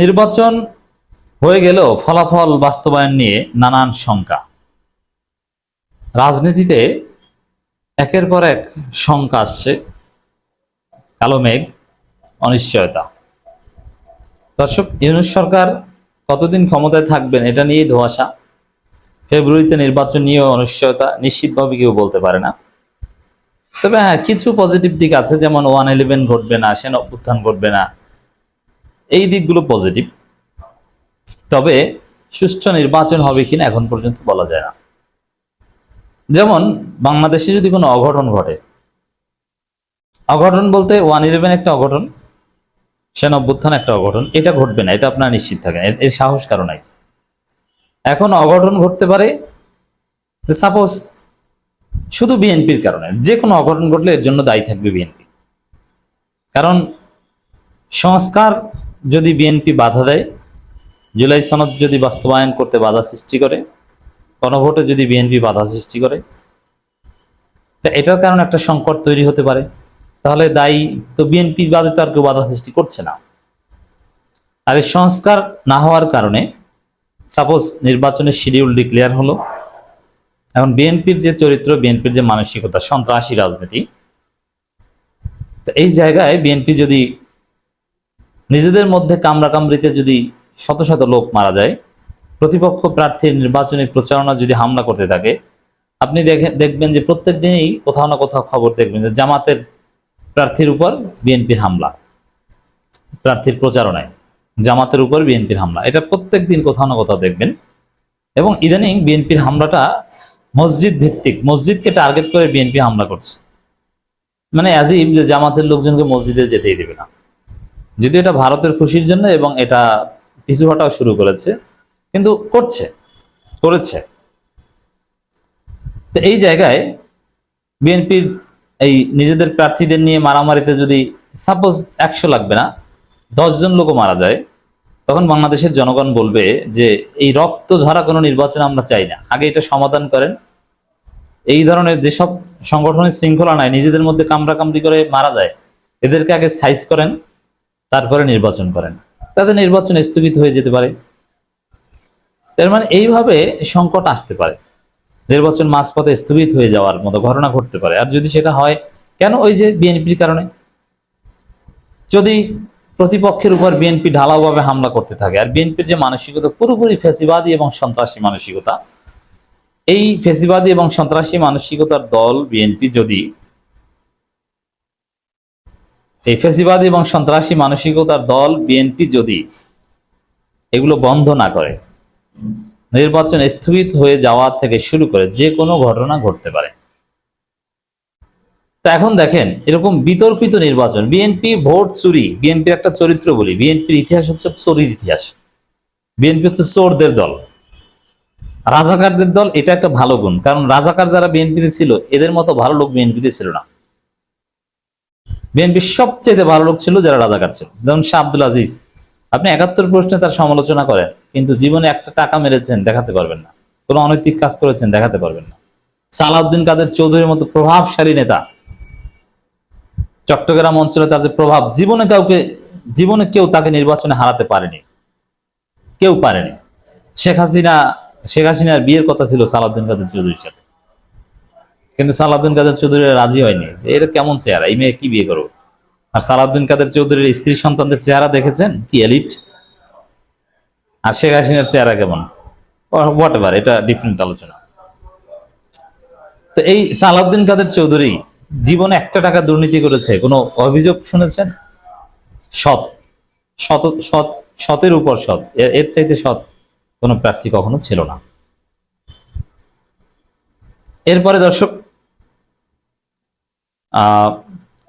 নির্বাচন হয়ে গেলেও ফলাফল বাস্তবায়ন নিয়ে নানান শঙ্কা। রাজনীতিতে একের পর এক শঙ্কা আসছে। কালো মেঘ, অনিশ্চয়তা। দর্শক, ইউনুস সরকার কতদিন ক্ষমতায় থাকবেন এটা নিয়েই ধোয়াশা। ফেব্রুয়ারিতে নির্বাচন নিয়েও অনিশ্চয়তা, নিশ্চিতভাবে কেউ বলতে পারে না। তবে হ্যাঁ কিছু পজিটিভ দিক আছে, যেমন ওয়ান ইলেভেন ঘটবে না, সেন অভ্যুত্থান ঘটবে না। এই দিকগুলো পজিটিভ তবে সুষ্ঠু নির্বাচন হবে কিনা এখন পর্যন্ত বলা যায় না। যেমন, বাংলাদেশে যদি কোনো অঘটন ঘটে, অঘটন বলতে ওয়ান ইলেভেন একটা অঘটন সেন অভ্যুত্থান একটা অঘটন, এটা ঘটবে না, এটা আপনারা নিশ্চিত থাকেন, এর- এর সাহস কারও নাই। এখন অঘটন ঘটতে পারে সাপোজ শুধু বিএনপির কারণে, যে কোনো অঘটন ঘটলে এর জন্য দায়ী থাকবে বিএনপি। কারণ সংস্কার যদি বিএনপি বাধা দেয়, জুলাই সনদ যদি বাস্তবায়ন করতে বাধা সৃষ্টি করে গণভোটে যদি বিএনপি বাধা সৃষ্টি করে, তা এটার কারণে একটা সংকট তৈরি হতে পারে। তাহলে দায়ী তো বিএনপি বাদে তো আর কেউ বাধা সৃষ্টি করছে না। আর এই সংস্কার না হওয়ার কারণে সাপোজ নির্বাচনের শিডিউল ডিক্লেয়ার হলো, এখন বিএনপির যে চরিত্র, বিএনপির যে মানসিকতা, সন্ত্রাসী রাজনীতি, তো এই জায়গায় বিএনপি যদি নিজেদের মধ্যে কামরা কামড়াকামড়িতে যদি শত শত লোক মারা যায়, প্রতিপক্ষ প্রার্থীর নির্বাচনী প্রচারণা যদি হামলা করতে থাকে, আপনি দেখে, দেখবেন যে প্রত্যেক দিনই কোথাও না কোথাও খবর দেখবেন যে জামাতের প্রার্থীর উপর বিএনপির হামলা, প্রার্থীর প্রচারণায়। জামাতের উপর বিএনপির হামলা, এটা প্রত্যেক দিন কোথাও না কোথাও দেখবেন। এবং ইদানিং বিএনপির হামলাটা মসজিদ ভিত্তিক মসজিদকে টার্গেট করে বিএনপি হামলা করছে। মানে অ্যাজিব যে জামাতের লোকজনকে মসজিদে যেতেই দেবে না। যদিও এটা ভারতের খুশির জন্য এবং এটা পিছু হটাও শুরু করেছে, কিন্তু করছে, করেছে। তো এই জায়গায় বিএনপির এই নিজেদের প্রার্থীদের নিয়ে মারামারিতে যদি সাপোজ একশো লাগবে না, দশজন লোকও মারা যায়, তখন বাংলাদেশের জনগণ বলবে যে এই রক্ত ঝরা কোনো নির্বাচন আমরা চাই না। আগে এটা সমাধান করেন। এই ধরনের যেসব সংগঠনের শৃঙ্খলা নাই, নিজেদের মধ্যে কামড়া কামড়ি করে মারা যায়, এদেরকে আগে সাইজ করেন। তারপরে নির্বাচন করেন। তাতে নির্বাচন স্থগিত হয়ে যেতে পারে। তার মানে এইভাবে সংকট আসতে পারে। নির্বাচন মাঝপথে স্থগিত হয়ে যাওয়ার মতো ঘটনা ঘটতে পারে। আর যদি সেটা হয়, কেন ওই যে বিএনপির কারণে? যদি প্রতিপক্ষের উপর বিএনপি ঢালাওভাবে হামলা করতে থাকে, আর বিএনপির যে মানসিকতা পুরোপুরি ফেসিবাদী এবং সন্ত্রাসী মানসিকতা, এই ফেসিবাদী এবং সন্ত্রাসী মানসিকতার দল বিএনপি যদি এই ফেসিবাদী এবং সন্ত্রাসী মানসিকতার দল বিএনপি যদি এগুলো বন্ধ না করে, নির্বাচন স্থগিত হয়ে যাওয়া থেকে শুরু করে যে কোনো ঘটনা ঘটতে পারে। তো এখন দেখেন, এরকম বিতর্কিত নির্বাচন, বিএনপি ভোট চুরি, বিএনপির একটা চরিত্র বলি, বিএনপির ইতিহাস হচ্ছে চোরির ইতিহাস। বিএনপি হচ্ছে চোরদের দল। রাজাকারদের দল, এটা একটা ভালো গুণ, কারণ রাজাকার যারা বিএনপিতে ছিল, এদের মতো ভালো লোক বিএনপিতে ছিল না। বিএনপির সবচেয়ে ভালো লোক ছিল যারা রাজাকার ছিল। যেমন শাহ আব্দুল আজিজ। আপনি একাত্তর প্রশ্নে তার সমালোচনা করেন, কিন্তু জীবনে একটা টাকা মেরেছেন দেখাতে পারবেন না। কোনো অনৈতিক কাজ করেছেন দেখাতে পারবেন না। সালাউদ্দিন কাদের চৌধুরীর মতো প্রভাবশালী নেতা। চট্টগ্রাম অঞ্চলে তার যে প্রভাব, জীবনে কাউকে, জীবনে কেউ তাকে নির্বাচনে হারাতে পারেনি। কেউ পারেনি। শেখ হাসিনা, শেখ হাসিনার বিয়ের কথা ছিল সালাউদ্দিন কাদের চৌধুরীর সাথে। কিন্তু সালাউদ্দিন কাদের চৌধুরী রাজি হয়নি। এটা কেমন চেহারা? এই মেয়ে কি বিয়ে করব? আর সালাউদ্দিন কাদের চৌধুরীর স্ত্রী সন্তানদের চেহারা দেখেছেন? কি এলিট? আর শেখ হাসিনার চেহারা কেমন? হোয়াট এভার এটা ডিফারেন্ট আলোচনা। তো এই সালাউদ্দিন কাদের চৌধুরী জীবনে একটা টাকা দুর্নীতি করেছে, কোনো অভিযোগ শুনেছেন? সৎ। শত সৎ, সতের উপর সৎ। এর চাইতে সৎ কোনো প্রার্থী কখনো ছিল না। এরপরে দর্শক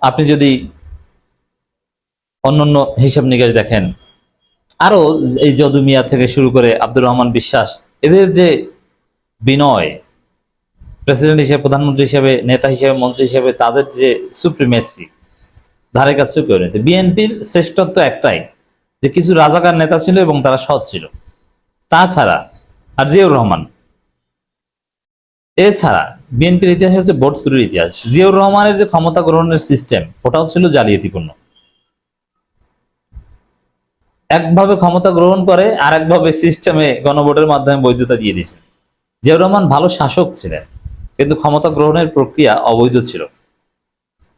আপনি যদি অন্যান্য হিসাব নিকাশ দেখেন, আরও এই যদু মিয়া থেকে শুরু করে আব্দুর রহমান বিশ্বাস, এদের যে বিনয়, প্রেসিডেন্ট হিসেবে, প্রধানমন্ত্রী হিসেবে, নেতা হিসেবে, মন্ত্রী হিসেবে, তাদের যে সুপ্রিমেসি ধারে কাছে কেউ নেই বিএনপির শ্রেষ্ঠত্ব একটাই, যে কিছু রাজাকার নেতা ছিল এবং তারা সৎ ছিল। তাছাড়া আর জিয়াউর রহমান এছাড়া বিএনপির ইতিহাস হচ্ছে ভোট চুরির ইতিহাস। জিয়াউর রহমানের যে ক্ষমতা গ্রহণের সিস্টেম ওটাও ছিল জালিয়াতিপূর্ণ। একভাবে ক্ষমতা গ্রহণ করে আর একভাবে সিস্টেমে গণভোটের মাধ্যমে বৈধতা দিয়ে দিয়েছেন জিয়াউর রহমান ভালো শাসক ছিলেন, কিন্তু ক্ষমতা গ্রহণের প্রক্রিয়া অবৈধ ছিল।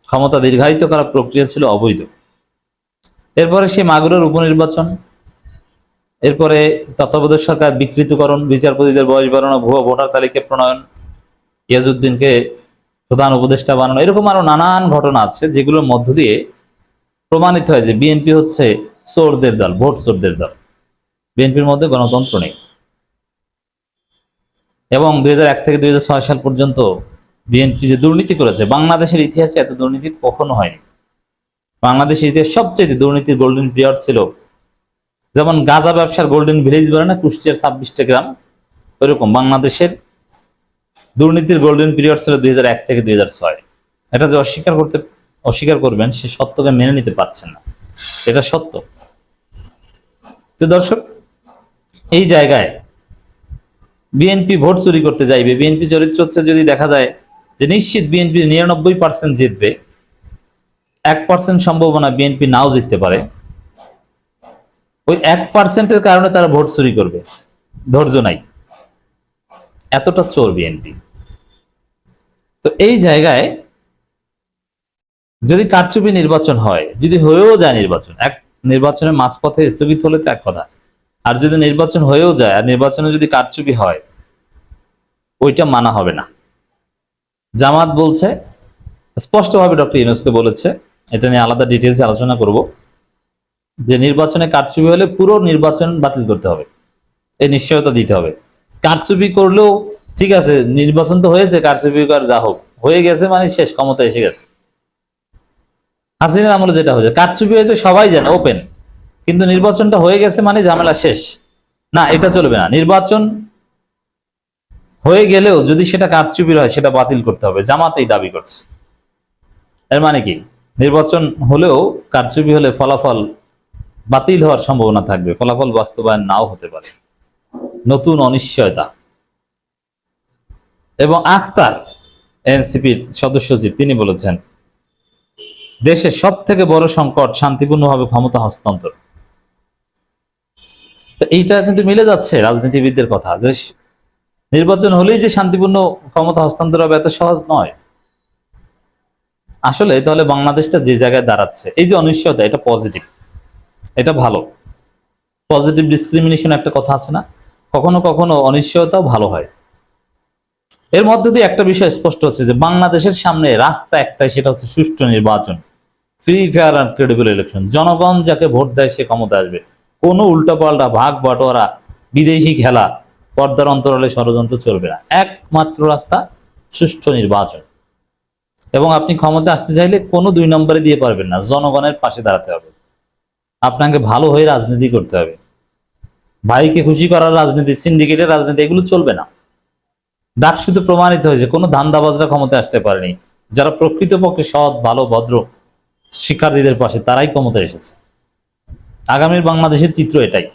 ক্ষমতা দীর্ঘায়িত করার প্রক্রিয়া ছিল অবৈধ। এরপরে সেই মাগুরের উপনির্বাচন, এরপরে তত্ত্বাবধায়ক সরকার বিকৃতকরণ, বিচারপতিদের বয়স বাড়ানো, ভুয়া ভোটার তালিকা প্রণয়ন ইয়াজউদ্দিনকে প্রধান উপদেষ্টা বানানো, এরকম আরও নানান ঘটনা আছে যেগুলোর মধ্য দিয়ে প্রমাণিত হয় যে বিএনপি হচ্ছে চোরদের দল, ভোট চোরদের দল। বিএনপির মধ্যে গণতন্ত্র নেই। এবং দুই হাজার এক থেকে দুই হাজার ছয় সাল পর্যন্ত বিএনপি যে দুর্নীতি করেছে, বাংলাদেশের ইতিহাসে এত দুর্নীতি কখনো হয়নি। বাংলাদেশের ইতিহাস সবচেয়ে দুর্নীতির গোল্ডেন পিরিয়ড ছিল। যেমন গাঁজা ব্যবসার গোল্ডেন ভিলেজ বলে না, কুষ্টিয়ার ছাব্বিশটা গ্রাম, ওইরকম বাংলাদেশের দুর্নীতির গোল্ডেন পিরিয়ড ছিল দুই হাজার এক থেকে দুই হাজার ছয়। এটা যে অস্বীকার করতে, অস্বীকার করবেন, সে সত্যকে মেনে নিতে পারছেন না। এটা সত্য। তো দর্শক, এই জায়গায় বিএনপি ভোট চুরি করতে যাইবে। বিএনপি চরিত্র হচ্ছে যদি দেখা যায় যে নিশ্চিত বিএনপি নিরানব্বই পার্সেন্ট জিতবে, এক পার্সেন্ট সম্ভাবনা বিএনপি নাও জিততে পারে। ওই এক পার্সেন্টের কারণে তারা ভোট চুরি করবে। ধৈর্য নাই। এতটা চোর বিএনপি তো এই জায়গায় যদি কারচুপি নির্বাচন হয়, যদি হয়েও যায় নির্বাচন, এক নির্বাচনের মাঝপথে স্থগিত হলে তো এক কথা। আর যদি নির্বাচন হয়েও যায়, আর নির্বাচনে যদি কারচুপি হয়, ওইটা মানা হবে না। জামাত বলছে, স্পষ্টভাবে ডক্টর ইউনুসকে বলেছে, এটা নিয়ে আলাদা ডিটেলস আলোচনা করব, যে নির্বাচনে কারচুপি হলে পুরো নির্বাচন বাতিল করতে হবে। এই নিশ্চয়তা দিতে হবে। কারচুপি করলেও ঠিক আছে, নির্বাচন তো হয়েছে, কারচুপি কর, যা হোক। হয়ে গেছে মানে শেষ, ক্ষমতা এসে গেছে। হাসিনার আমলে যেটা হয়েছে, কারচুপি হয়েছে সবাই জানে ওপেন কিন্তু নির্বাচনটা হয়ে গেছে মানে ঝামেলা শেষ। না, এটা চলবে না। নির্বাচন হয়ে গেলেও যদি সেটা কারচুপির হয়, সেটা বাতিল করতে হবে। জামাত এই দাবি করছে। এর মানে কি? নির্বাচন হলেও কারচুপি হলে ফলাফল বাতিল হওয়ার সম্ভাবনা থাকবে। ফলাফল বাস্তবায়ন নাও হতে পারে। নতুন অনিশ্চয়তা। এবং আখতার, এনসিপির সদস্য সচিব তিনি বলেছেন, দেশের সব থেকে বড় সংকট শান্তিপূর্ণভাবে ক্ষমতা হস্তান্তর। তো এইটা কিন্তু মিলে যাচ্ছে রাজনীতিবিদদের কথা, যে নির্বাচন হলেই যে শান্তিপূর্ণ ক্ষমতা হস্তান্তর হবে এত সহজ নয়। আসলে তাহলে বাংলাদেশটা যে জায়গায় দাঁড়াচ্ছে, এই যে অনিশ্চয়তা, এটা পজিটিভ এটা ভালো। পজিটিভ ডিসক্রিমিনেশন একটা কথা আছে না? কখনো কখনো অনিশ্চয়তাও ভালো হয়। এর মধ্যে দিয়ে একটা বিষয় স্পষ্ট হচ্ছে যে বাংলাদেশের সামনে রাস্তা একটাই, সেটা হচ্ছে সুষ্ঠু নির্বাচন। Free fair and credible election জনগণ যাকে ভোট দেয় সে ক্ষমতা আসবে। কোনো উল্টাপাল্টা ভাগ বাটোয়ারা বিদেশি খেলা পর্দার অন্তরালে ষড়যন্ত্র চলবে না। একমাত্র রাস্তা সুষ্ঠু নির্বাচন। এবং আপনি ক্ষমতা আসতে চাইলে কোনো দুই নম্বরে দিয়ে পারবেন না। জনগণের পাশে দাঁড়াতে হবে। আপনাকে ভালো হয়ে রাজনীতি করতে হবে। ভাইকে খুশি করার রাজনীতি সিন্ডিকেটের রাজনীতি, এগুলো চলবে না। ডাক শুধু প্রমাণিত হয়েছে, কোনো ধান্দাবাজরা ক্ষমতায় আসতে পারেনি। যারা প্রকৃতপক্ষে সৎ, ভালো, ভদ্র শিক্ষার্থীদের পাশে, তারাই ক্ষমতায় এসেছে। আগামীর বাংলাদেশের চিত্র এটাই।